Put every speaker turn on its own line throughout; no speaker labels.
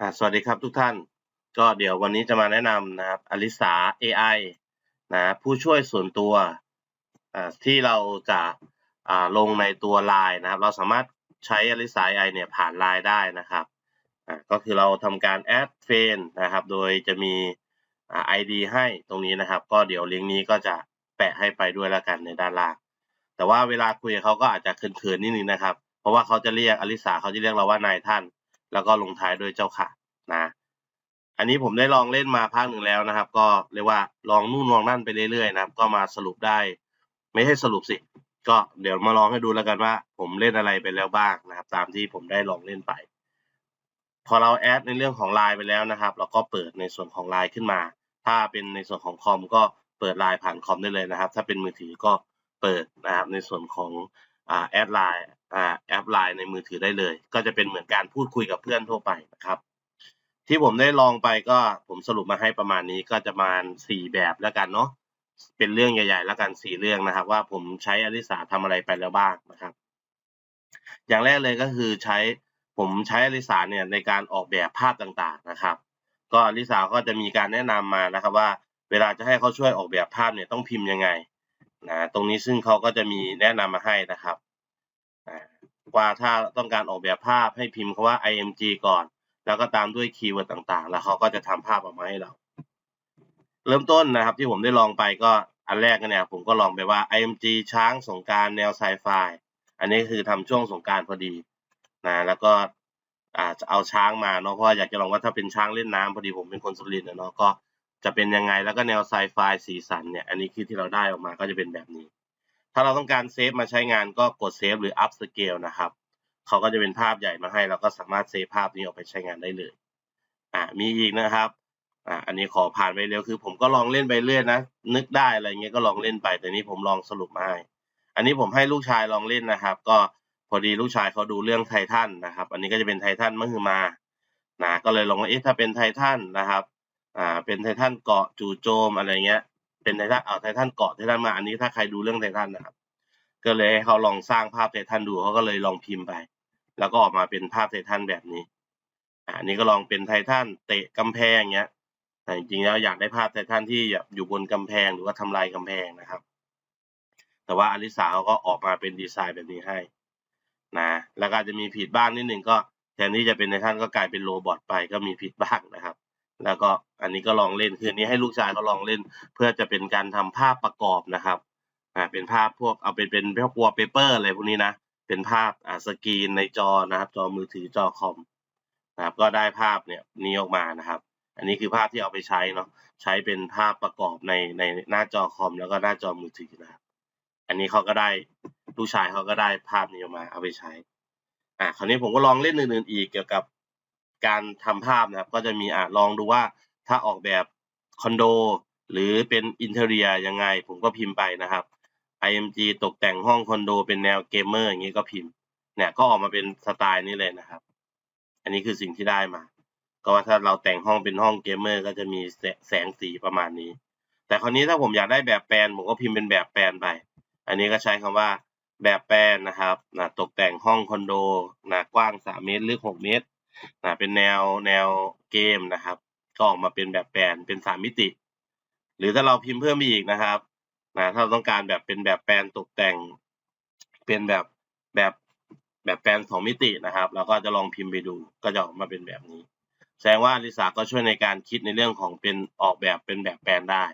อ่าสวัสดีครับทุกท่าน ก็เดี๋ยววันนี้จะมาแนะนำนะครับอลิสา AI นะผู้ช่วยส่วนตัวอ่าที่เราจะอ่าลงในตัว Line นะครับ เราสามารถใช้อลิสา AI เนี่ยผ่าน Line ได้นะครับอ่าก็คือเราทำการแอดเฟนนะครับ โดยจะมีอ่า ID ให้ตรงนี้นะครับ ก็เดี๋ยวลิงก์นี้ก็จะแปะให้ไปด้วยแล้วกันในด้านล่าง แต่ว่าเวลาคุยกับเขาก็อาจจะเขินๆนิดนึงนะครับ เพราะว่าเขาจะเรียกอลิสาเขาจะเรียกเราว่านายท่าน แล้วก็ลงท้ายด้วยเจ้าค่ะนะ อันนี้ผมได้ลองเล่นมาภาคหนึ่งแล้วนะครับ ก็เรียกว่าลองนู่นลองนั่นไปเรื่อยๆนะครับ ก็มาสรุปได้ ไม่ให้สรุปสิ ก็เดี๋ยวมาลองให้ดูแล้วกันว่า ผมเล่นอะไรไปแล้วบ้างนะครับ ตามที่ผมได้ลองเล่นไป พอเราแอดในเรื่องของไลน์ไปแล้วนะครับ เราก็เปิดในส่วนของไลน์ขึ้นมา ถ้าเป็นในส่วนของคอมก็เปิดไลน์ผ่านคอมได้เลยนะครับ ถ้าเป็นมือถือก็เปิดนะครับในส่วนของอแอดไลน์ แอปไลน์ในมือถือได้เลย ก็จะเป็นเหมือนการพูดคุยกับเพื่อนทั่วไปนะครับ ที่ผมได้ลองไปก็ผมสรุปมาให้ประมาณนี้ก็จะมาสี่แบบแล้วกันเนาะเป็นเรื่องใหญ่ๆ แล้วกันสี่เรื่องนะครับ ว่าผมใช้อลิสาทำอะไรไปแล้วบ้างนะครับ อย่างแรกเลยก็คือใช้ผมใช้อลิสาเนี่ยในการออกแบบภาพต่างๆนะครับ ก็อลิสาก็จะมีการแนะนำมานะครับว่า เวลาจะให้เขาช่วยออกแบบภาพเนี่ยต้องพิมพ์ยังไงนะตรงนี้ซึ่งเขาก็จะมีแนะนำมาให้นะครับ ว่าถ้าต้องการออกแบบภาพให้พิมพ์คาว่า img ก่อน แล้วก็ตามด้วยคีย์เวิร์ดต่างๆ แล้วเขาก็จะทำภาพออกมาให้เรา เริ่มต้นนะครับที่ผมได้ลองไปก็อันแรกกันเนี่ยผมก็ลองไปว่า img ช้างสงการแนวไซไฟอันนี้คือทำช่วงสงการพอดีนะแล้วก็อาจจะเอาช้างมาเนาะเพราะอยากจะลองว่าถ้าเป็นช้างเล่นน้ำพอดีผมเป็นคนสุรินทร์เนาะก็จะเป็นยังไงแล้วก็แนวไซไฟสีสันเนี่ยอันนี้คือที่เราได้ออกมาก็จะเป็นแบบนี้ ถ้าเราต้องการเซฟมาใช้งานก็กดเซฟหรืออัพสเกลนะครับเขาก็จะเป็นภาพใหญ่มาให้เราก็สามารถเซฟภาพนี้ออกไปใช้งานได้เลย อ่ามีอีกนะครับอ่าอันนี้ขอผ่านไปเร็วคือ ผมก็ลองเล่นไปเรื่อยนะนึกได้อะไรเงี้ยก็ลองเล่นไป แต่นี้ผมลองสรุปมาให้อันนี้ผมให้ลูกชายลองเล่นนะครับ ก็พอดีลูกชายเขาดูเรื่องไททันนะครับ อันนี้ก็จะเป็นไททันมหึมานะก็เลยลองว่าเอ๊ะถ้าเป็นไททันนะครับอ่าเป็นไททันเกาะจู่โจมอะไรเงี้ย เป็นไททันเอาไททันเกาะไททันมาอันนี้ถ้าใครดูเรื่องไททันนะครับ ก็เลยให้เขาลองสร้างภาพไททันดูเขาก็เลยลองพิมพ์ไป แล้วก็ออกมาเป็นภาพไททันแบบนี้อันนี้ก็ลองเป็นไททันเตะกำแพงเงี้ย แต่จริงๆแล้วอยากได้ภาพไททันที่อยู่บนกำแพงหรือว่าทำลายกำแพงนะครับ แต่ว่าอลิสาเขาก็ออกมาเป็นดีไซน์แบบนี้ให้นะแล้วก็จะมีผิดบ้างนิดหนึ่งก็แทนที่จะเป็นไททันก็กลายเป็นโรบอทไปก็มีผิดบ้างนะครับ แล้วก็อันนี้ก็ลองเล่น คืออันนี้ให้ลูกชายเขาลองเล่น เพื่อจะเป็นการทำภาพประกอบนะครับอ่าเป็นภาพพวกเอาไปเป็นพวกวอลเปเปอร์อะไรพวกนี้นะ เป็นภาพอ่าสกรีนในจอนะครับ จอมือถือจอคอมนะครับ ก็ได้ภาพเนี่ยนี้ออกมานะครับ อันนี้คือภาพที่เอาไปใช้เนาะ ใช้เป็นภาพประกอบในในหน้าจอคอม แล้วก็หน้าจอมือถือนะครับ อันนี้เขาก็ได้ลูกชายเขาก็ได้ภาพนี้ออกมาเอาไปใช้ อ่า คราวนี้ผมก็ลองเล่นอื่นๆอีกเกี่ยวกับ การทำภาพนะครับ ก็จะมีอ่าลองดูว่าถ้าออกแบบคอนโดหรือเป็นอินเทอร์เนียยังไง ผมก็พิมพ์ไปนะครับ img ตกแต่งห้องคอนโดเป็นแนวเกมเมอร์อย่างนี้ก็พิมพ์ เนี่ยก็ออกมาเป็นสไตล์นี้เลยนะครับ อันนี้คือสิ่งที่ได้มา ก็ว่าถ้าเราแต่งห้องเป็นห้องเกมเมอร์ก็จะมีแสงสีประมาณนี้ แต่คราวนี้ถ้าผมอยากได้แบบแปลนผมก็พิมพ์เป็นแบบแปลนไป อันนี้ก็ใช้คำว่าแบบแปลนนะครับนะตกแต่งห้องคอนโดนะกว้าง 3 เมตรลึก6เมตร นะเป็นแนวแนวเกมนะครับ ก็ออกมาเป็นแบบแปลนเป็น3มิติ หรือถ้าเราพิมพ์เพิ่มอีกนะครับนะถ้าเราต้องการแบบเป็นแบบแปลนตกแต่ง เป็นแบบแบบแบบแปลนสองมิตินะครับ เราก็จะลองพิมพ์ไปดู ก็จะออกมาเป็นแบบนี้ แสดงว่าลิซ่าก็ช่วยในการคิดในเรื่องของเป็นออกแบบเป็นแบบแปลนได้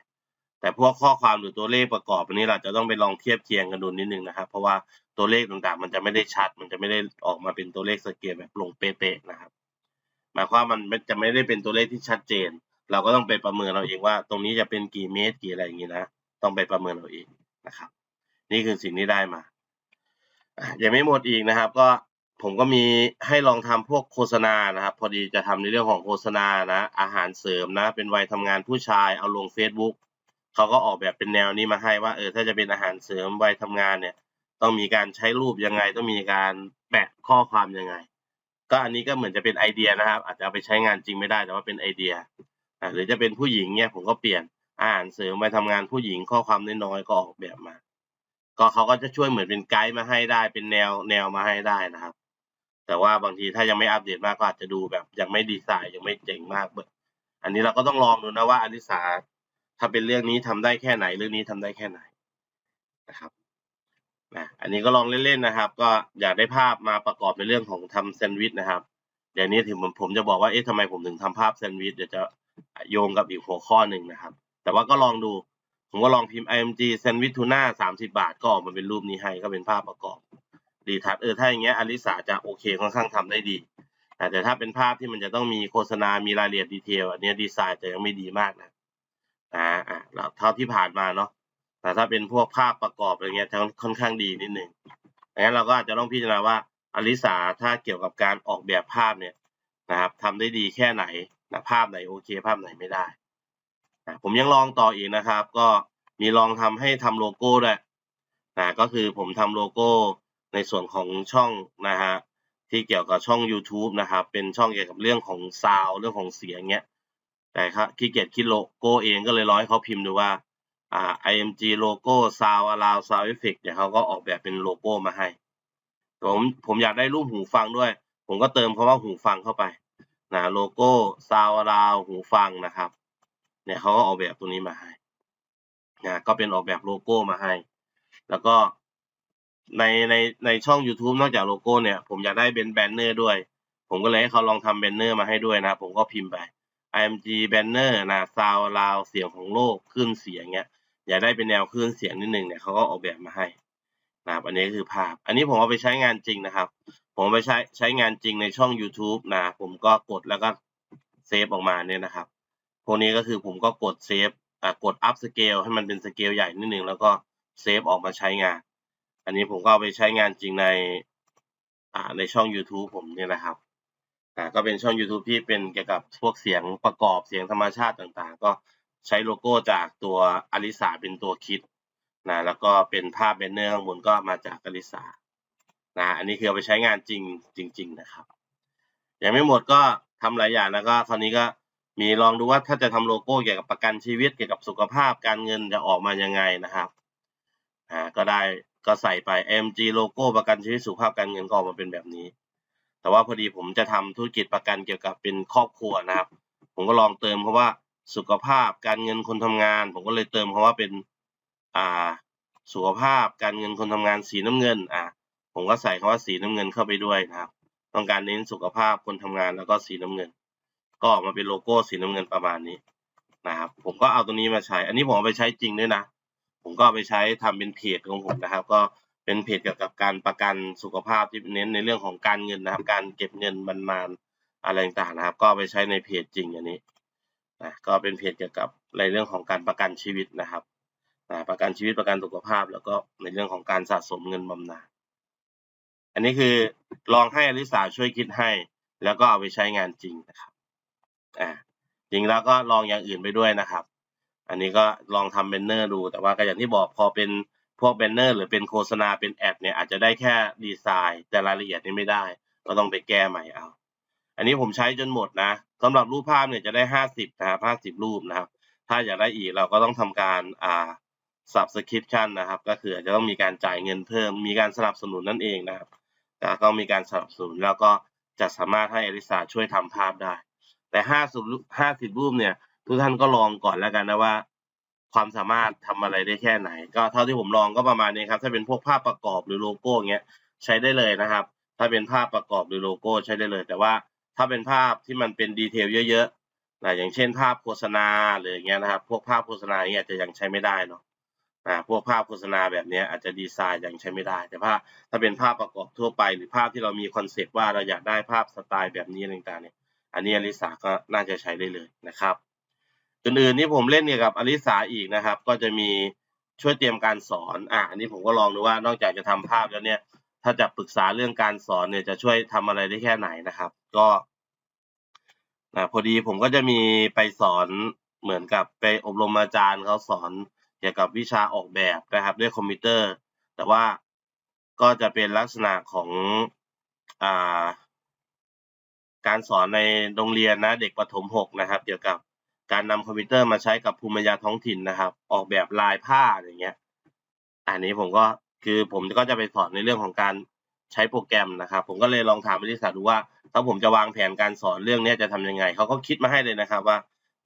แต่พวกข้อความหรือตัวเลขประกอบอันนี้เราจะต้องไปลองเทียบเคียงกันดูนิดนึงนะครับ เพราะว่า ตัวเลขต่างๆ มันจะไม่ได้ชัด มันจะไม่ได้ออกมาเป็นตัวเลขสเกลแบบลงเป๊ะๆนะครับ หมายความมันจะไม่ได้เป็นตัวเลขที่ชัดเจน เราก็ต้องไปประเมินเราเองว่า ตรงนี้จะเป็นกี่เมตรกี่อะไรอย่างนี้นะ ต้องไปประเมินเราเองนะครับ นี่คือสิ่งที่ได้มายังไม่หมดอีกนะครับ ก็ผมก็มีให้ลองทำพวกโฆษณานะครับ พอดีจะทำในเรื่องของโฆษณานะ อาหารเสริมนะ เป็นวัยทำงานผู้ชายเอาลง Facebook เขาก็ออกแบบเป็นแนวนี้มาให้ว่าเออถ้าจะเป็นอาหารเสริมวัยทำงานเนี่ย ต้องมีการใช้รูปยังไง ต้องมีการแปะข้อความยังไง ก็อันนี้ก็เหมือนจะเป็นไอเดียนะครับ อาจจะเอาไปใช้งานจริงไม่ได้แต่ว่าเป็นไอเดียหรือจะเป็นผู้หญิงเนี่ยผมก็เปลี่ยนอาหารเสริมวัยทำงานผู้หญิงข้อความน้อยๆก็ออกแบบมา ก็เขาก็จะช่วยเหมือนเป็นไกด์มาให้ได้เป็นแนวแนวมาให้ได้นะครับ แต่ว่าบางทีถ้ายังไม่อัปเดตมากก็อาจจะดูแบบยังไม่ดีไซน์ยังไม่เจ๋งมากอันนี้เราก็ต้องลองดูนะว่าอลิสาถ้าเป็นเรื่องนี้ทำได้แค่ไหนเรื่องนี้ทำได้แค่ไหนนะครับ นะอันนี้ก็ลองเล่นๆนะครับ ก็อยากได้ภาพมาประกอบในเรื่องของทำแซนด์วิชนะครับ เดี๋ยวนี้ถึงผมผมจะบอกว่าเอ๊ะทำไมผมถึงทำภาพแซนด์วิชเดี๋ยวจะโยงกับอีกหัวข้อหนึ่งนะครับ แต่ว่าก็ลองดู ผมก็ลองพิมพ์ img แซนด์วิชทูน่าสามสิบาท ก็ออกมาเป็นรูปนี้ให้ก็เป็นภาพประกอบดีทัศน์เออถ้าอย่างเงี้ยอลิสาจะโอเคค่อนข้างทำได้ดีแต่ถ้าเป็นภาพที่มันจะต้องมีโฆษณา มีรายละเอียดดีเทลอันเนี้ยดีไซน์จะยังไม่ดีมากนะอ่าอ่าแล้วเท่าที่ผ่านมาเนาะ แต่ถ้าเป็นพวกภาพประกอบอะไรเงี้ยจะค่อนข้างดีนิดนึงดังนั้นเราก็อาจจะต้องพิจารณาว่าอลิสาถ้าเกี่ยวกับการออกแบบภาพเนี่ยนะครับทำได้ดีแค่ไหนนะภาพไหนโอเค ภาพไหนไม่ได้นะผมยังลองต่ออีกนะครับ ก็มีลองทำให้ทำโลโก้ด้วยนะก็คือผมทำโลโก้ในส่วนของช่องนะฮะที่เกี่ยวกับช่อง YouTube นะครับ เป็นช่องเกี่ยวกับเรื่องของซาวเรื่องของเสียงเงี้ยแต่ครับขี้เกียจคิดโลโก้เองก็เลยร้อยเขาพิมพ์ดูว่า อ่า img โลโก้ sound allow sound effect เนี่ยเขาก็ออกแบบเป็นโลโก้มาให้ ผมผมอยากได้รูปหูฟังด้วย ผมก็เติมคำว่าหูฟังเข้าไปนะโลโก้ sound allow หูฟังนะครับ เนี่ยเขาก็ออกแบบตัวนี้มาให้นะก็เป็นออกแบบโลโก้มาให้ แล้วก็ในในในช่อง YouTube นอกจากโลโก้เนี่ย ผมอยากได้เป็นแบนเนอร์ด้วย ผมก็เลยให้เขาลองทำแบนเนอร์มาให้ด้วยนะ ผมก็พิมพ์ไป img banner นะซาวลาวเสียงของโลกคลื่นเสียงเงี้ย อยากได้เป็นแนวคลื่นเสียงนิดนึงเนี่ยเขาก็ออกแบบมาให้นะครับอันนี้คือภาพ อันนี้ผมเอาไปใช้งานจริงนะครับ ผมไปใช้ใช้งานจริงในช่อง YouTube นะ ผมก็กดแล้วก็เซฟออกมาเนี่ยนะครับ พวกนี้ก็คือผมก็กดเซฟอ่ากดอัพสเกลให้มันเป็นสเกลใหญ่นิดนึงแล้วก็เซฟออกมาใช้งาน อันนี้ผมก็เอาไปใช้งานจริงในอ่าในช่อง YouTube ผมเนี่ยนะครับอ่าก็เป็นช่อง YouTube ที่เป็นเกี่ยวกับพวกเสียงประกอบเสียงธรรมชาติต่างๆ ก็ ใช้โลโก้จากตัวอลิสาเป็นตัวคิดนะแล้วก็เป็นภาพแบนเนอร์ข้างบนก็มาจากอลิสานะอันนี้คือเอาไปใช้งานจริงจริง ๆ นะครับยังไม่หมดก็ทำหลายอย่างแล้วก็คราวนี้ก็มีลองดูว่าถ้าจะทำโลโก้เกี่ยวกับประกันชีวิตเกี่ยวกับสุขภาพการเงินจะออกมายังไงนะครับอ่าก็ได้ก็ใส่ไป MG โลโก้ประกันชีวิตสุขภาพการเงินก็ออกมาเป็นแบบนี้ แต่ว่าพอดีผมจะทำธุรกิจประกันเกี่ยวกับเป็นครอบครัวนะครับ ผมก็ลองเติมเพราะว่า สุขภาพการเงินคนทำงาน ผมก็เลยเติมคำว่าเป็นอ่าสุขภาพการเงินคนทำงานสีน้ำเงินอ่าผมก็ใส่คำว่าสีน้ำเงินเข้าไปด้วยนะครับ ต้องการเน้นสุขภาพคนทำงานแล้วก็สีน้ำเงิน ก็ออกมาเป็นโลโก้สีน้ำเงินประมาณนี้นะครับ ผมก็เอาตัวนี้มาใช้ อันนี้ผมเอาไปใช้จริงด้วยนะ ผมก็เอาไปใช้ทำเป็นเพจของผมนะครับ ก็เป็นเพจเกี่ยวกับการประกันสุขภาพที่เน้นในเรื่องของการเงินนะครับ การเก็บเงินมันมานอะไรต่างๆนะครับ ก็ไปใช้ในเพจจริงอันนี้ นะก็เป็นเพจเกี่ยวกับในเรื่องของการประกันชีวิตนะครับนะประกันชีวิตประกันสุขภาพ แล้วก็ในเรื่องของการสะสมเงินบำนาญอันนี้คือลองให้อลิสาช่วยคิดให้ แล้วก็เอาไปใช้งานจริงนะครับอ่าจริงแล้วก็ลองอย่างอื่นไปด้วยนะครับ อันนี้ก็ลองทำแบนเนอร์ดู แต่ว่าก็อย่างที่บอกพอเป็นพวกแบนเนอร์หรือเป็นโฆษณาเป็นแอดเนี่ยอาจจะได้แค่ดีไซน์ แต่รายละเอียดนี่ไม่ได้ ก็ต้องไปแก้ใหม่เอา อันนี้ผมใช้จนหมดนะ สำหรับรูปภาพเนี่ยจะได้ห้าสิบนะครับห้าสิบรูปนะครับ ถ้าอยากได้อีกเราก็ต้องทำการอ่า subscription นะครับ ก็คือจะต้องมีการจ่ายเงินเพิ่ม มีการสนับสนุนนั่นเองนะครับแต่ก็มีการสนับสนุนแล้วก็จะสามารถให้อลิสาช่วยทำภาพได้ แต่ห้าสิบห้าสิบรูปเนี่ยทุกท่านก็ลองก่อนแล้วกันนะว่า ความสามารถทำอะไรได้แค่ไหน ก็เท่าที่ผมลองก็ประมาณนี้ครับ ถ้าเป็นพวกภาพประกอบหรือโลโก้เงี้ยใช้ได้เลยนะครับ ถ้าเป็นภาพประกอบหรือโลโก้ใช้ได้เลย แต่ว่า ถ้าเป็นภาพที่มันเป็นดีเทลเยอะๆนะอย่างเช่นภาพโฆษณาหรืออย่างเงี้ยนะครับ พวกภาพโฆษณาเงี้ยจะยังใช้ไม่ได้เนาะอ่าพวกภาพโฆษณาแบบนี้อาจจะดีไซน์ยังใช้ไม่ได้ แต่ภาพถ้าเป็นภาพประกอบทั่วไป หรือภาพที่เรามีคอนเซปต์ว่าเราอยากได้ภาพสไตล์แบบนี้อะไรต่างๆเนี่ยอันนี้อลิสาก็น่าจะใช้ได้เลยนะครับอื่นๆที่ผมเล่นเกี่ยวกับอลิสาอีกนะครับ ก็จะมีช่วยเตรียมการสอนอะอันนี้ผมก็ลองดูว่านอกจากจะทำภาพแล้วเนี่ย ถ้าจะปรึกษาเรื่องการสอนเนี่ยจะช่วยทำอะไรได้แค่ไหนนะครับ ก็นะพอดีผมก็จะมีไปสอนเหมือนกับไปอบรมอาจารย์เขาสอนเกี่ยวกับวิชาออกแบบนะครับ ด้วยคอมพิวเตอร์ แต่ว่าก็จะเป็นลักษณะของอ่าการสอนในโรงเรียนนะเด็กประถมหกนะครับ เกี่ยวกับการนำคอมพิวเตอร์มาใช้กับภูมิปัญญาท้องถิ่นนะครับ ออกแบบลายผ้าอย่างเงี้ย อันนี้ผมก็ คือผมก็จะไปสอนในเรื่องของการใช้โปรแกรมนะครับ ผมก็เลยลองถามบริษัทดูว่า ถ้าผมจะวางแผนการสอนเรื่องนี้จะทำยังไงเขาก็คิดมาให้เลยนะครับว่า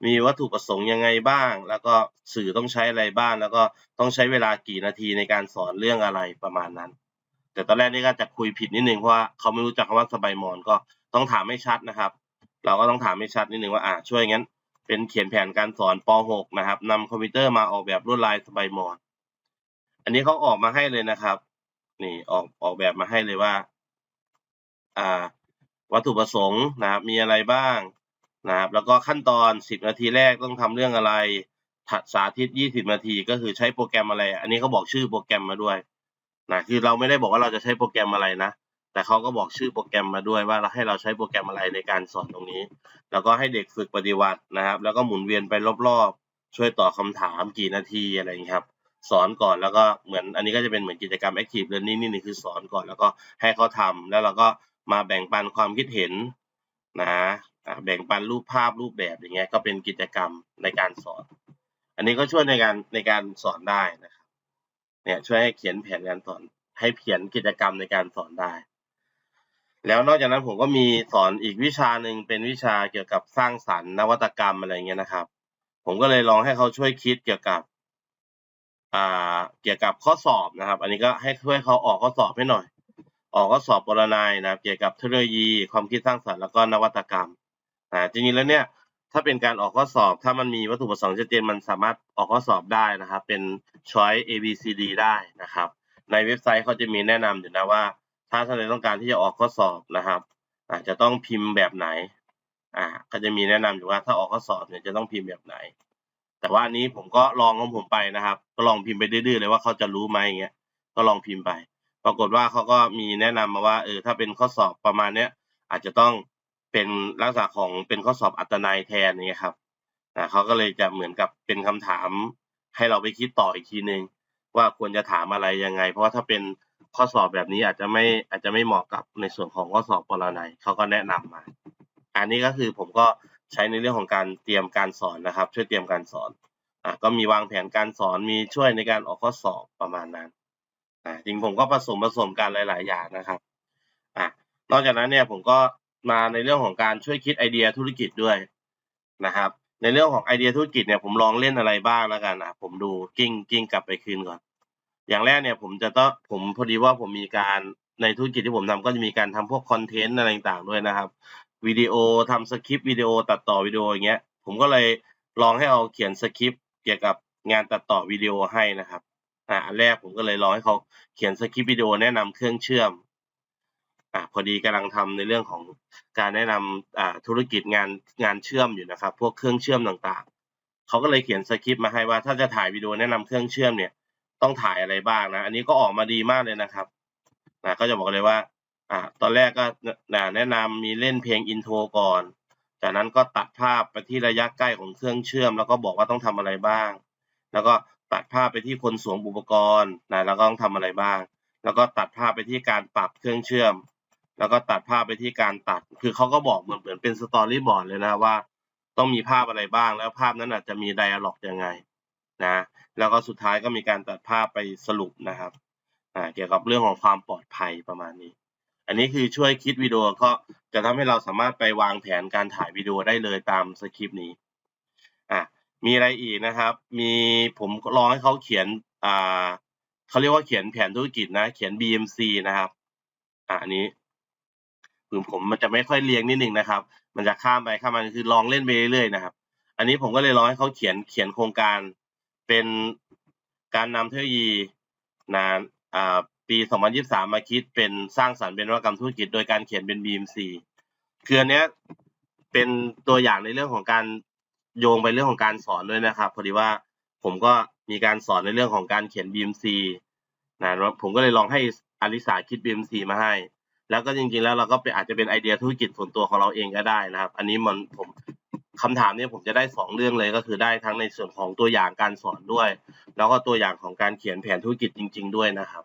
มีวัตถุประสงค์ยังไงบ้าง แล้วก็สื่อต้องใช้อะไรบ้าง แล้วก็ต้องใช้เวลากี่นาทีในการสอนเรื่องอะไรประมาณนั้น แต่ตอนแรกนี่ก็จะคุยผิดนิดนึงเพราะว่าเขาไม่รู้จักคำว่าสบายมอนก็ต้องถามให้ชัดนะครับ เราก็ต้องถามให้ชัดนิดนึงว่าอ่าช่วยงั้น เป็นเขียนแผนการสอนป .6 นะครับนำคอมพิวเตอร์มาออกแบบลวดลายสบายมอน อันนี้เขาออกมาให้เลยนะครับ นี่ออกออกแบบมาให้เลยว่า อ่า วัตถุประสงค์นะครับ มีอะไรบ้างนะครับ แล้วก็ขั้นตอน10นาทีแรกต้องทำเรื่องอะไรถัดสาธิต20นาที ก็คือใช้โปรแกรมอะไร อันนี้เขาบอกชื่อโปรแกรมมาด้วยนะคือเราไม่ได้บอกว่าเราจะใช้โปรแกรมอะไรนะแต่เขาก็บอกชื่อโปรแกรมมาด้วยว่าเราให้เราใช้โปรแกรมอะไรในการสอนตรงนี้ แล้วก็ให้เด็กฝึกปฏิบัตินะครับ แล้วก็หมุนเวียนไปรอบๆ ช่วยตอบคำถามกี่นาทีอะไรอย่างนี้ครับ สอนก่อนแล้วก็เหมือนอันนี้ก็จะเป็นเหมือนกิจกรรม active learning นี่นี่คือสอนก่อนแล้วก็ให้เขาทำแล้วเราก็มาแบ่งปันความคิดเห็นนะแบ่งปันรูปภาพรูปแบบอย่างเงี้ยก็เป็นกิจกรรมในการสอน อันนี้ก็ช่วยในการในการสอนได้นะครับเนี่ยช่วยให้เขียนแผนการสอน ให้เขียนกิจกรรมในการสอนได้ แล้วนอกจากนั้นผมก็มีสอนอีกวิชาหนึ่งเป็นวิชาเกี่ยวกับสร้างสรรค์นวัตกรรมอะไรเงี้ยนะครับ ผมก็เลยลองให้เขาช่วยคิดเกี่ยวกับ อ่าเกี่ยวกับข้อสอบนะครับ อันนี้ก็ให้ช่วยเขาออกข้อสอบให้หน่อย ออกข้อสอบปรนัยนะครับเกี่ยวกับเทคโนโลยีความคิดสร้างสรรค์แล้วก็นวัตกรรมอ่าจริงๆแล้วเนี่ยถ้าเป็นการออกข้อสอบ ถ้ามันมีวัตถุประสงค์ชัดเจนมันสามารถออกข้อสอบได้นะครับ เป็น choice A B C D ได้นะครับ ในเว็บไซต์เขาจะมีแนะนำอยู่นะว่า ถ้าท่านใดต้องการที่จะออกข้อสอบนะครับอาจจะต้องพิมพ์แบบไหนอ่าก็จะมีแนะนำอยู่ว่าถ้าออกข้อสอบเนี่ยจะต้องพิมพ์แบบไหน แต่ว่าอันนี้ผมก็ลองของผมไปนะครับ ก็ลองพิมพ์ไปดื้อๆเลยว่าเขาจะรู้ไหมอย่างเงี้ย ก็ลองพิมพ์ไป ปรากฏว่าเขาก็มีแนะนำมาว่าเออถ้าเป็นข้อสอบประมาณเนี้ยอาจจะต้องเป็นลักษณะของเป็นข้อสอบอัตนัยแทนอย่ครับอ่าเขาก็เลยจะเหมือนกับเป็นคำถาม ให้เราไปคิดต่ออีกทีหนึ่งว่าควรจะถามอะไรยังไง เพราะว่าถ้าเป็นข้อสอบแบบนี้อาจจะไม่อาจจะไม่เหมาะกับในส่วนของข้อสอบปรนัยเขาก็แนะนำมา อันนี้ก็คือผมก็ ใช้ในเรื่องของการเตรียมการสอนนะครับ ช่วยเตรียมการสอนอะก็มีวางแผนการสอนมีช่วยในการออกข้อสอบประมาณนั้นอะจริงผมก็ผสมผสมกันหลาย ๆ อย่างนะครับอะนอกจากนั้นเนี่ยผมก็มาในเรื่องของการช่วยคิดไอเดียธุรกิจด้วยนะครับ ในเรื่องของไอเดียธุรกิจเนี่ยผมลองเล่นอะไรบ้างแล้วกันอะผมดูกิ้งกิ้งกลับไปคืนก่อน อย่างแรกเนี่ยผมจะต้องผมพอดีว่าผมมีการในธุรกิจที่ผมทำก็จะมีการทำพวกคอนเทนต์อะไรต่างๆด้วยนะครับ วิดีโอทำสคริปต์วิดีโอตัดต่อวิดีโออย่างเงี้ย ผมก็เลยลองให้เอาเขียนสคริปต์เกี่ยวกับงานตัดต่อวิดีโอให้นะครับอ่าอันแรกผมก็เลยลองให้เขาเขียนสคริปต์วิดีโอแนะนำเครื่องเชื่อมอ่าพอดีกำลังทำในเรื่องของการแนะนำอ่าธุรกิจงานงานเชื่อมอยู่นะครับ พวกเครื่องเชื่อมต่างๆเขาก็เลยเขียนสคริปต์มาให้ว่าถ้าจะถ่ายวิดีโอแนะนำเครื่องเชื่อมเนี่ยต้องถ่ายอะไรบ้างนะ อันนี้ก็ออกมาดีมากเลยนะครับนะก็จะบอกเลยว่า อ่าตอนแรกก็แนะนำมีเล่นเพลงอินโทรก่อน จากนั้นก็ตัดภาพไปที่ระยะใกล้ของเครื่องเชื่อม แล้วก็บอกว่าต้องทำอะไรบ้าง แล้วก็ตัดภาพไปที่คนสวมอุปกรณ์นะแล้วก็ต้องทำอะไรบ้าง แล้วก็ตัดภาพไปที่การปรับเครื่องเชื่อม แล้วก็ตัดภาพไปที่การตัด คือเขาก็บอกเหมือนเหมือนเป็นสตอรี่บอร์ดเลยนะว่า ต้องมีภาพอะไรบ้าง แล้วภาพนั้นอาจจะมีไดอะล็อกยังไงนะแล้วก็สุดท้ายก็มีการตัดภาพไปสรุปนะครับเกี่ยวกับเรื่องของความปลอดภัยประมาณนี้ อันนี้คือช่วยคิดวิดีโอก็จะทำให้เราสามารถไปวางแผนการถ่ายวิดีโอได้เลยตามสคริปต์นี้อะมีอะไรอีกนะครับ มีผมลองให้เขาเขียนอ่าเขาเรียกว่าเขียนแผนธุรกิจนะ เขียน BMC นะครับอ่าอันนี้คือผมมันจะไม่ค่อยเรียงนิดนึงนะครับ มันจะข้ามไปข้ามมาคือลองเล่นไปเรื่อยๆนะครับ อันนี้ผมก็เลยลองให้เขาเขียนเขียนโครงการเป็นการนำเทคโนโลยีนะอ่า ปี 2023 มาคิดเป็นสร้างสรรค์เป็นนวัตกรรมธุรกิจโดยการเขียนเป็น BMC คืออันเนี้ยเป็นตัวอย่างในเรื่องของการโยงไปเรื่องของการสอนด้วยนะครับพอดีว่าผมก็มีการสอนในเรื่องของการเขียน BMC นะผมก็เลยลองให้อลิสาคิด BMC มาให้ แล้วก็จริงๆ แล้วเราก็เป็นอาจจะเป็นไอเดียธุรกิจส่วนตัวของเราเองก็ได้นะครับ อันนี้มันผมคำถามนี่ยผมจะได้สองเรื่องเลยก็คือได้ทั้งในส่วนของตัวอย่างการสอนด้วย แล้วก็ตัวอย่างของการเขียนแผนธุรกิจจริง ๆ ด้วยนะครับ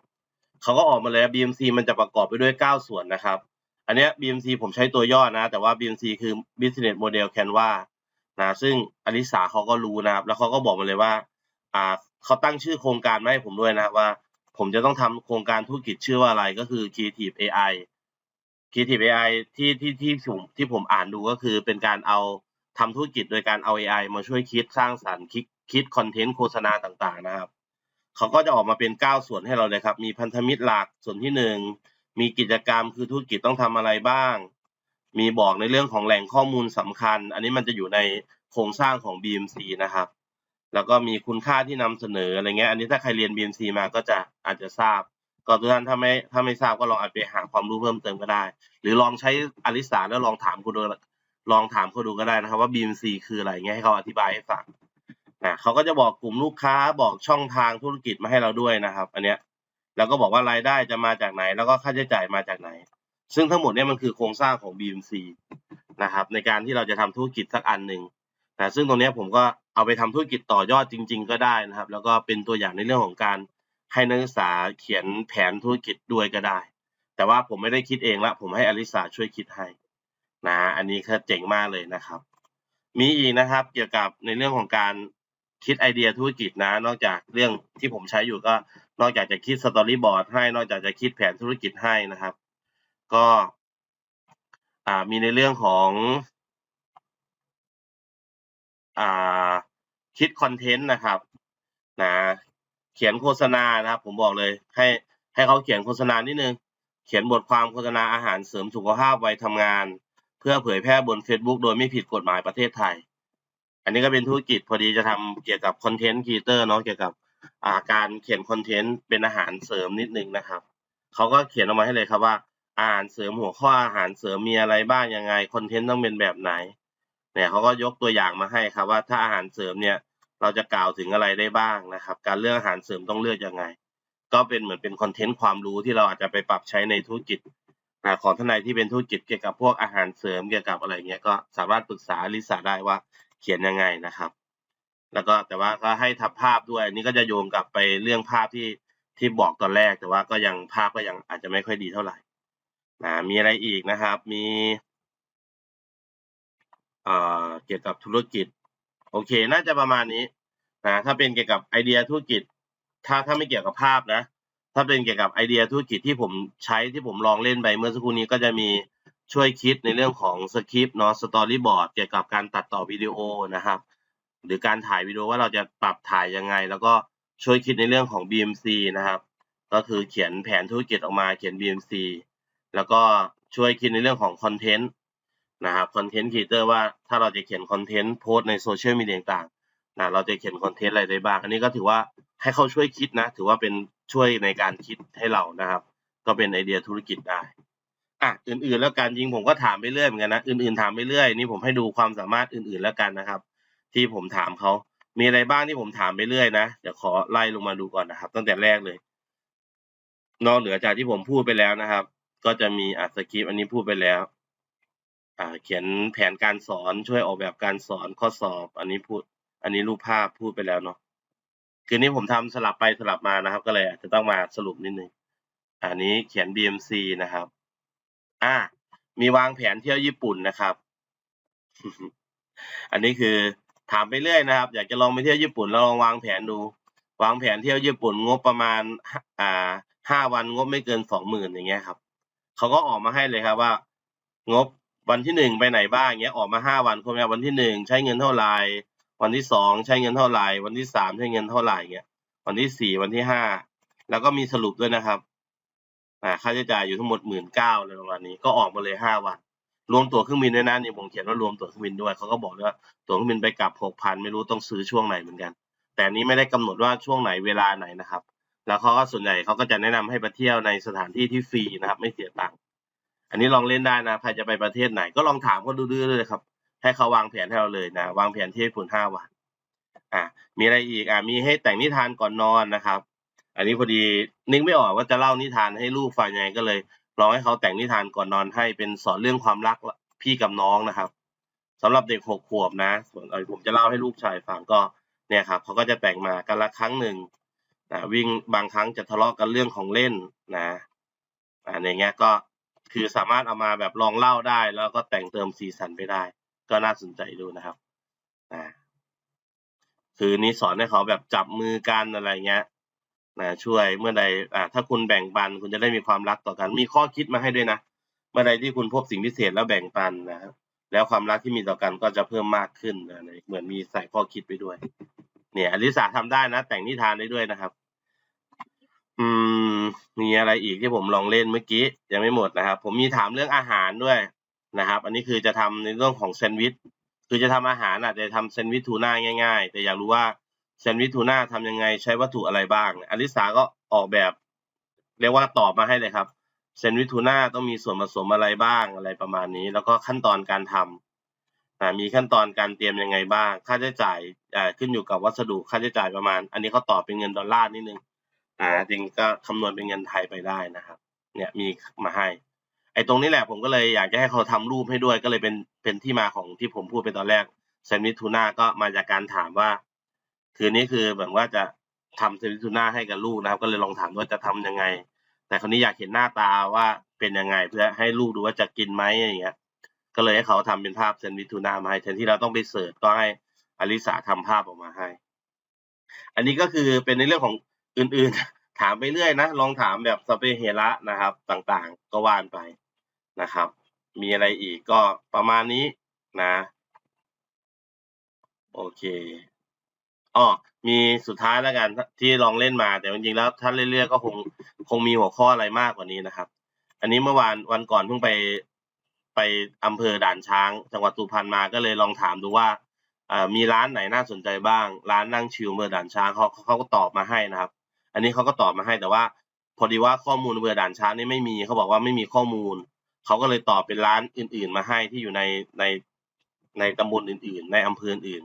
เขาก็ออกมาเลย BMC มันจะประกอบไปด้วย 9 ส่วนนะครับ อันเนี้ย BMC ผมใช้ตัวย่อนะ แต่ว่า BMC คือ Business Model Canva นะซึ่งอลิสาเขาก็รู้นะครับ แล้วเขาก็บอกมาเลยว่าอ่าเขาตั้งชื่อโครงการมาให้ผมด้วยนะว่า ผมจะต้องทำโครงการธุรกิจชื่อว่าอะไรก็คือ Creative AI Creative AI ที่ที่ที่ผมที่ผมอ่านดูก็คือเป็นการเอาทำธุรกิจโดยการเอา AI มาช่วยคิดสร้างสรรค์คิดคิดคอนเทนต์โฆษณาต่างๆนะครับ เขาก็จะออกมาเป็น 9 ส่วนให้เราเลยครับ มีพันธมิตรหลักส่วนที่ 1 มีกิจกรรมคือธุรกิจต้องทำอะไรบ้าง มีบอกในเรื่องของแหล่งข้อมูลสำคัญ อันนี้มันจะอยู่ในโครงสร้างของ BMC นะครับ แล้วก็มีคุณค่าที่นำเสนออะไรเงี้ย อันนี้ถ้าใครเรียน BMC มาก็จะอาจจะทราบ ก็ทุกท่านถ้าไม่ถ้าไม่ทราบก็ลองอาไปหาความรู้เพิ่มเติมก็ได้ หรือลองใช้อลิสาแล้วลองถามคุณดูลองถามเขาดูก็ได้นะครับว่า BMC คืออะไรเงี้ยให้เขาอธิบายให้ฟัง เขาก็จะบอกกลุ่มลูกค้าบอกช่องทางธุรกิจมาให้เราด้วยนะครับ อันเนี้ยแล้วก็บอกว่ารายได้จะมาจากไหน แล้วก็ค่าใช้จ่ายมาจากไหน ซึ่งทั้งหมดเนี่ยมันคือโครงสร้างของ BMC นะครับ ในการที่เราจะทำธุรกิจสักอันหนึ่งนะซึ่งตรงเนี้ยผมก็เอาไปทำธุรกิจต่อยอดจริง ๆ ก็ได้นะครับ แล้วก็เป็นตัวอย่างในเรื่องของการให้นักศึกษาเขียนแผนธุรกิจด้วยก็ได้ แต่ว่าผมไม่ได้คิดเองละผมให้อลิสาช่วยคิดให้นะอันนี้คือเจ๋งมากเลยนะครับ มีอีกนะครับ เกี่ยวกับในเรื่องของการ คิดไอเดียธุรกิจนะ นอกจากเรื่องที่ผมใช้อยู่ก็ นอกจากจะคิดสตอรี่บอร์ดให้ นอกจากจะคิดแผนธุรกิจให้นะครับ ก็มีในเรื่องของอคิดคอนเทนต์นะครับนะเขียนโฆษณานะครับ ผมบอกเลย ให้ให้เขาเขียนโฆษณานิดนึง เขียนบทความโฆษณาอาหารเสริมสุขภาพวัยทำงาน เพื่อเผยแพร่บน Facebook โดยไม่ผิดกฎหมายประเทศไทย อันนี้ก็เป็นธุรกิจพอดีจะทำเกี่ยวกับคอนเทนต์ครีเอเตอร์เนาะเกี่ยวกับาการเขียนคอนเทนต์เป็นอาหารเสริมนิดนึงนะครับเขาก็เขียนออกมาให้เลยครับว่าอาหารเสริมหัวข้ออาหารเสริมมีอะไรบ้างยังไงคอนเทนต์ต้องเป็นแบบไหนเนี่ยเขาก็ยกตัวอย่างมาให้ครับว่าถ้าอาหารเสริมเนี่ยเราจะกล่าวถึงอะไรได้บ้างนะครับ การเลือกอาหารเสริมต้องเลือกยังไง ก็เป็นเหมือนเป็นคอนเทนต์ความรู้ที่เราอาจจะไปปรับใช้ในธุรกิจของท่านใดที่เป็นธุรกิจเกี่ยวกับพวกอาหารเสริมเกี่ยวกับอะไรเงี้ยก็สามารถปรึกษาลิซ่าได้ว่า เขียนยังไงนะครับ แล้วก็แต่ว่าก็ให้ทับภาพด้วยนนี้ก็จะโยงกลับไปเรื่องภาพที่ที่บอกตอนแรก แต่ว่าก็ยังภาพก็ยังอาจจะไม่ค่อยดีเท่าไหร่นะมีอะไรอีกนะครับ มีเอ่อเกี่ยวกับธุรกิจ โอเค น่าจะประมาณนี้นะถ้าเป็นเกี่ยวกับไอเดียธุรกิจ ถ้าถ้าไม่เกี่ยวกับภาพนะ ถ้าเป็นเกี่ยวกับไอเดียธุรกิจที่ผมใช้ที่ผมลองเล่นไปเมื่อสักครู่นี้ก็จะมี ช่วยคิดในเรื่องของสคริปต์เนาะสตอรี่บอร์ดเกี่ยวกับการตัดต่อวิดีโอนะครับ หรือการถ่ายวิดีโอว่าเราจะปรับถ่ายยังไง แล้วก็ช่วยคิดในเรื่องของ BMC นะครับ ก็คือเขียนแผนธุรกิจออกมาเขียน BMC แล้วก็ช่วยคิดในเรื่องของคอนเทนต์นะครับคอนเทนต์ครีเอเตอร์ว่าถ้าเราจะเขียนคอนเทนต์โพสในโซเชียลมีเดียต่างๆนะเราจะเขียนคอนเทนต์อะไรได้บ้าง อันนี้ก็ถือว่าให้เขาช่วยคิดนะ ถือว่าเป็นช่วยในการคิดให้เรานะครับ ก็เป็นไอเดียธุรกิจได้ อะอื่นๆแล้วกันจริงผมก็ถามไปเรื่อยเหมือนกันนะอื่นๆถามไปเรื่อยนี่ผมให้ดูความสามารถอื่นๆแล้วกันนะครับ ที่ผมถามเขามีอะไรบ้างที่ผมถามไปเรื่อยนะเดี๋ยวขอไล่ลงมาดูก่อนนะครับ ตั้งแต่แรกเลย นอกเหนือจากที่ผมพูดไปแล้วนะครับ ก็จะมีอัดสคริปต์อันนี้พูดไปแล้ว อ่า เขียนแผนการสอนช่วยออกแบบการสอนข้อสอบ อันนี้พูด อันนี้รูปภาพพูดไปแล้วเนาะคือนี้ผมทำสลับไปสลับมานะครับ ก็เลยอาจจะต้องมาสรุปนิดนึงอันนี้เขียน BMC นะครับ อ่ามีวางแผนเที่ยวญี่ปุ่นนะครับ อันนี้คือถามไปเรื่อยนะครับ อยากจะลองไปเที่ยวญี่ปุ่นแล้วลองวางแผนดู วางแผนเที่ยวญี่ปุ่นงบประมาณ อ่าห้าวันงบไม่เกินสองหมื่นอย่างเงี้ยครับเขาก็ออกมาให้เลยครับว่า งบวันที่หนึ่งไปไหนบ้างเงี้ยออกมาห้าวันคนละวันที่หนึ่งใช้เงินเท่าไหร่วันที่สองใช้เงินเท่าไหร่วันที่สามใช้เงินเท่าไหร่เงี้ย วันที่สี่วันที่ห้าแล้วก็มีสรุปด้วยนะครับ ค่าใช้จ่ายอยู่ทั้งหมดหมื่นเก้าเลยประมาณนี้ก็ออกมาเลยห้าวัน รวมตั๋วเครื่องบินด้วยนะนี่ผมเขียนว่ารวมตั๋วเครื่องบินด้วยเขาก็บอกว่าตั๋วเครื่องบินไปกลับหกพันไม่รู้ต้องซื้อช่วงไหนเหมือนกัน แต่นี้ไม่ได้กำหนดว่าช่วงไหนเวลาไหนนะครับ แล้วเขาก็ส่วนใหญ่เขาก็จะแนะนำให้ไปเที่ยวในสถานที่ที่ฟรีนะครับ ไม่เสียตังค์อันนี้ลองเล่นได้นะใครจะไปประเทศไหนก็ลองถามเขาดูๆเลยครับ ให้เขาวางแผนให้เราเลยนะ วางแผนที่ญี่ปุ่นห้าวัน อ่ามีอะไรอีกอ่ามีให้แต่งนิทานก่อนนอนนะครับ อันนี้พอดีนึกไม่ออกว่าจะเล่านิทานให้ลูกฟังยังไงก็เลยลองให้เขาแต่งนิทานก่อนนอนให้เป็นสอนเรื่องความรักพี่กับน้องนะครับสำหรับเด็กหกขวบนะส่วนผมจะเล่าให้ลูกชายฟังก็เนี่ยครับเขาก็จะแต่งมากันละครั้งหนึ่งนะวิ่งบางครั้งจะทะเลาะกันเรื่องของเล่นนะอ่าในเงี้ยก็คือสามารถเอามาแบบลองเล่าได้ แล้วก็แต่งเติมสีสันไปได้ ก็น่าสนใจดูนะครับอ่าคือนี้สอนให้เขาแบบจับมือกันอะไรเงี้ย นะช่วยเมื่อใดอ่าถ้าคุณแบ่งปันคุณจะได้มีความรักต่อกัน มีข้อคิดมาให้ด้วยนะ เมื่อใดที่คุณพบสิ่งพิเศษแล้วแบ่งปันนะครับแล้วความรักที่มีต่อกันก็จะเพิ่มมากขึ้นนะเหมือนมีใส่ข้อคิดไปด้วย เนี่ยอลิสาทำได้นะ แต่งนิทานได้ด้วยนะครับ อืม มีอะไรอีกที่ผมลองเล่นเมื่อกี้ยังไม่หมดนะครับ ผมมีถามเรื่องอาหารด้วยนะครับ อันนี้คือจะทำในเรื่องของแซนด์วิชคือจะทำอาหารอาจจะทำแซนด์วิชทูน่าง่าย ๆ แต่อยากรู้ว่า แซนด์วิชทูน่าทำยังไงใช้วัตถุอะไรบ้าง อลิสาก็ออกแบบ เรียกว่าตอบมาให้เลยครับแซนด์วิชทูน่าต้องมีส่วนผสมอะไรบ้างอะไรประมาณนี้ แล้วก็ขั้นตอนการทำอ่ามีขั้นตอนการเตรียมยังไงบ้าง ค่าใช้จ่ายขึ้นอยู่กับวัสดุค่าใช้จ่ายประมาณ อันนี้เขาตอบเป็นเงินดอลลาร์นิดนึงอ่าจริงก็คำนวณเป็นเงินไทยไปได้นะครับ เนี่ยมีมาให้ ไอ้ตรงนี้แหละผมก็เลยอยากจะให้เขาทำรูปให้ด้วยก็เลยเป็นเป็นที่มาของที่ผมพูดไปตอนแรกแซนด์วิชทูน่าก็มาจากการถามว่า คืนนี้คือแบบว่าจะทำแซนด์วิทูน่าให้กับลูกนะครับ ก็เลยลองถามว่าจะทำยังไง แต่คนนี้อยากเห็นหน้าตาว่าเป็นยังไง เพื่อให้ลูกดูว่าจะกินไหมอย่างเงี้ย ก็เลยให้เขาทำเป็นภาพแซนด์วิทูน่ามาให้แทนที่เราต้องไปเสิร์ชก็ให้อลิสาทำภาพออกมาให้ อันนี้ก็คือเป็นในเรื่องของอื่นๆ ถามไปเรื่อยนะลองถามแบบสเปเฮระนะครับ ต่างๆ ก็ว่านไปนะครับ มีอะไรอีกก็ประมาณนี้นะ โอเค อ้อมีสุดท้ายแล้วกันที่ลองเล่นมา แต่จริงๆแล้วถ้าเรื่อยๆก็คงคงมีหัวข้ออะไรมากกว่านี้นะครับ อันนี้เมื่อวานวันก่อนเพิ่งไปไปอำเภอด่านช้าง จังหวัดสุพรรณมาก็เลยลองถามดูว่าอ่อมีร้านไหนน่าสนใจบ้าง ร้านนั่งชิลอำเภอด่านช้างเขาเขาก็ตอบมาให้นะครับ อันนี้เขาก็ตอบมาให้แต่ว่า พอดีว่าข้อมูลอำเภอด่านช้างนี่ไม่มีเขาบอกว่าไม่มีข้อมูลเขาก็เลยตอบเป็นร้านอื่น ๆ มาให้ที่อยู่ในในในตำบลอื่น ๆ ในอำเภออื่น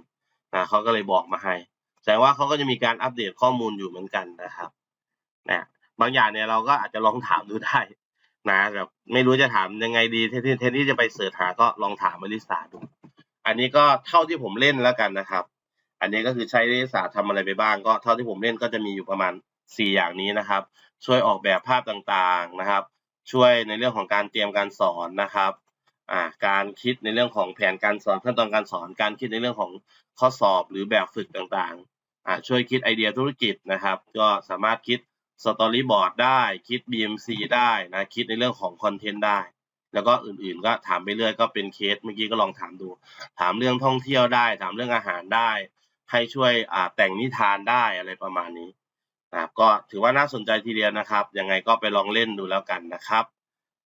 นะเขาก็เลยบอกมาให้ แสดงว่าเขาก็จะมีการอัปเดตข้อมูลอยู่เหมือนกันนะครับนะบางอย่างเนี่ยเราก็อาจจะลองถามดูได้นะแบบไม่รู้จะถามยังไงดีแทนที่แทนที่จะไปเสิร์ชหาก็ลองถามอลิสาดู อันนี้ก็เท่าที่ผมเล่นแล้วกันนะครับ อันนี้ก็คือใช้อลิสาทำอะไรไปบ้าง ก็เท่าที่ผมเล่นก็จะมีอยู่ประมาณสี่อย่างนี้นะครับ ช่วยออกแบบภาพต่างๆนะครับ ช่วยในเรื่องของการเตรียมการสอนนะครับ การคิดในเรื่องของแผนการสอนขั้นตอนการสอนการคิดในเรื่องของข้อสอบหรือแบบฝึกต่างๆอ่าช่วยคิดไอเดียธุรกิจนะครับ ก็สามารถคิดสตอรี่บอร์ดได้คิด BMC ได้นะคิดในเรื่องของคอนเทนต์ได้ แล้วก็อื่นๆ ก็ถามไปเรื่อยก็เป็นเคสเมื่อกี้ก็ลองถามดู ถามเรื่องท่องเที่ยวได้ ถามเรื่องอาหารได้ ให้ช่วยอ่าแต่งนิทานได้อะไรประมาณนี้นะครับก็ถือว่าน่าสนใจทีเดียวนะครับ ยังไงก็ไปลองเล่นดูแล้วกันนะครับ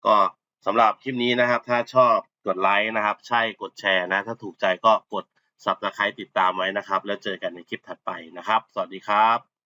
ก็ สำหรับคลิปนี้นะครับ ถ้าชอบกดไลค์นะครับ ใช่กดแชร์นะ ถ้าถูกใจก็กด subscribe ติดตามไว้นะครับ แล้วเจอกันในคลิปถัดไปนะครับ สวัสดีครับ